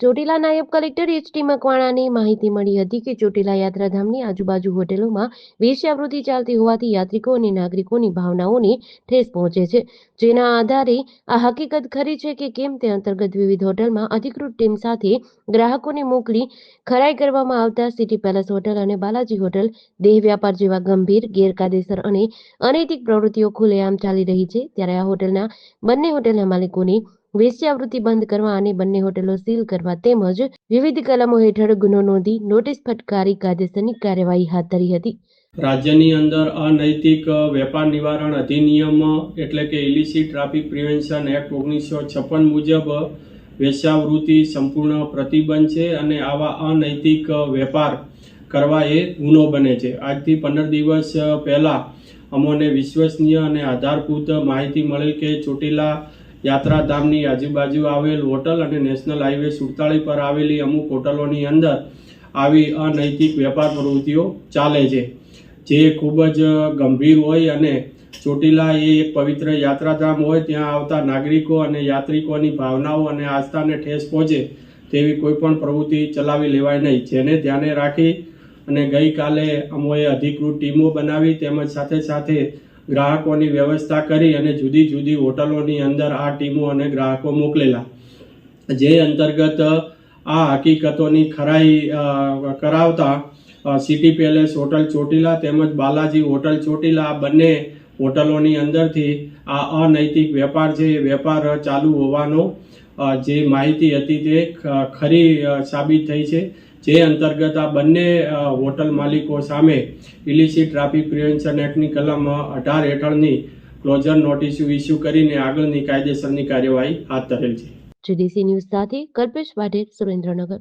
ચોટીલા નાયબ collector H T મકવાણાની માહિતી મળી હતી કે ચોટીલા યાત્રાધામની આજુબાજુ હોટેલોમાં વેશ્યાવૃત્તિ ચાલતી હોવાથી યાત્રિકો અને નાગરિકોની ભાવનાઓને ઠેસ પહોંચે છે. જેના આધારે આ હકીકત ખરી છે કે કેમ તે અંતર્ગત વિવિધ હોટલમાં અધિકૃત ટીમ સાથે ગ્રાહકોને મોકલી ખરાઈ કરવામાં આવતા સિટી પેલેસ હોટલ અને બાલાજી હોટલ, દેહ વ્યાપાર જેવા ગંભીર ગેરકાયદેસર અને અનૈતિક પ્રવૃત્તિઓ ખુલ્લેઆમ ચાલી રહી છે. ત્યારે આ હોટલના, બંને હોટલના માલિકોની વેશ્યાવૃત્તિ બંધ કરવા અને બંને હોટેલો સીલ કરવા તેમજ વિવિધ કલમો હેઠળ ગુનો નોંધી નોટિસ ફટકારી કાયદેસરની કાર્યવાહી હાથ ધરી હતી. રાજ્યની અંદર અનૈતિક વેપાર નિવારણ અધિનિયમ, એટલે કે ઇલિસિટ ટ્રાફિક પ્રિવેન્શન એક્ટ ઓગણીસો છપ્પન મુજબ વેશ્યાવૃત્તિ સંપૂર્ણ પ્રતિબંધ છે અને આવા અનૈતિક વેપાર કરવા એ ગુનો બને છે. આજથી પંદર દિવસ પહેલાં અમોને વિશ્વસનીય અને આધારભૂત માહિતી મળેલ કે ચોટીલા યાત્રાધામની આજુબાજુ આવેલ હોટલ અને નેશનલ હાઈવે સુડતાળી પર આવેલી અમુક હોટલોની અંદર આવી અનૈતિક વેપાર પ્રવૃત્તિઓ ચાલે છે. જે ખૂબ જ ગંભીર હોય અને ચોટીલા એ એક પવિત્ર યાત્રાધામ હોય, ત્યાં આવતા નાગરિકો અને યાત્રિકોની ભાવનાઓ અને આસ્થાને ઠેસ પહોંચે તેવી કોઈ પણ પ્રવૃત્તિ ચલાવી લેવાય નહીં. જેને ધ્યાને રાખી અને ગઈકાલે અમોએ અધિકૃત ટીમો બનાવી તેમજ સાથે સાથે ગ્રાહકોની વ્યવસ્થા કરી અને જુદી જુદી હોટલોની અંદર આ ટીમો અને ગ્રાહકો મોકલેલા. જે અંતર્ગત આ હકીકતોની ખરાઈ કરાવતા સિટી પેલેસ હોટલ ચોટીલા તેમજ બાલાજી હોટલ ચોટીલા બંને હોટલોની અંદરથી આ અનૈતિક વેપાર છે, એ વેપાર ચાલુ હોવાનો જે માહિતી હતી તે ખરી સાબિત થઈ છે. જે અંતર્ગત આ બંને હોટલ માલિકો સામે ઇલિસિટ ટ્રાફિક પ્રિવેન્શન એક્ટની કલમ અઢાર હેઠળની ક્લોઝર નોટિસ ઇસ્યુ કરીને આગળની કાયદેસરની કાર્યવાહી હાથ ધરેલ છે. જીડીસી ન્યૂઝ સાથે કલ્પેશ વાઢેર સુરેન્દ્રનગર.